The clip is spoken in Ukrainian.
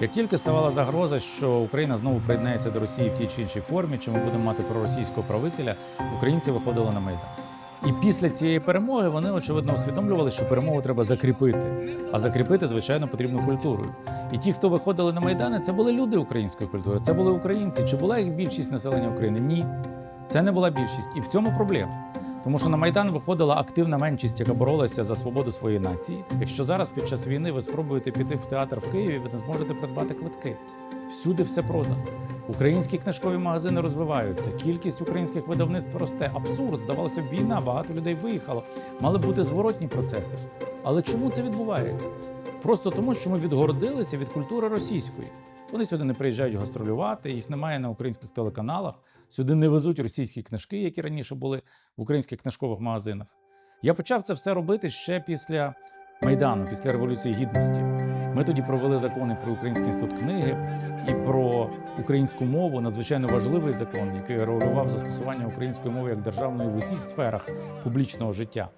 Як тільки ставала загроза, що Україна знову приєднається до Росії в тій чи іншій формі, чи ми будемо мати проросійського правителя, українці виходили на майдан. І після цієї перемоги вони очевидно усвідомлювали, що перемогу треба закріпити. А закріпити, звичайно, потрібно культурою. І ті, хто виходили на майдани, це були люди української культури, це були українці. Чи була їх більшість населення України? Ні, це не була більшість. І в цьому проблема. Тому що на майдан виходила активна меншість, яка боролася за свободу своєї нації. Якщо зараз під час війни ви спробуєте піти в театр в Києві, ви не зможете придбати квитки. Всюди все продано. Українські книжкові магазини розвиваються, кількість українських видавництв росте. Абсурд, здавалося б, війна, багато людей виїхало. Мали бути зворотні процеси. Але чому це відбувається? Просто тому, що ми відгородилися від культури російської. Вони сюди не приїжджають гастролювати, їх немає на українських телеканалах. Сюди не везуть російські книжки, які раніше були в українських книжкових магазинах. Я почав це все робити ще після Майдану, після Революції Гідності. Ми тоді провели закони про Український інститут книги і про українську мову, надзвичайно важливий закон, який регулював застосування української мови як державної в усіх сферах публічного життя.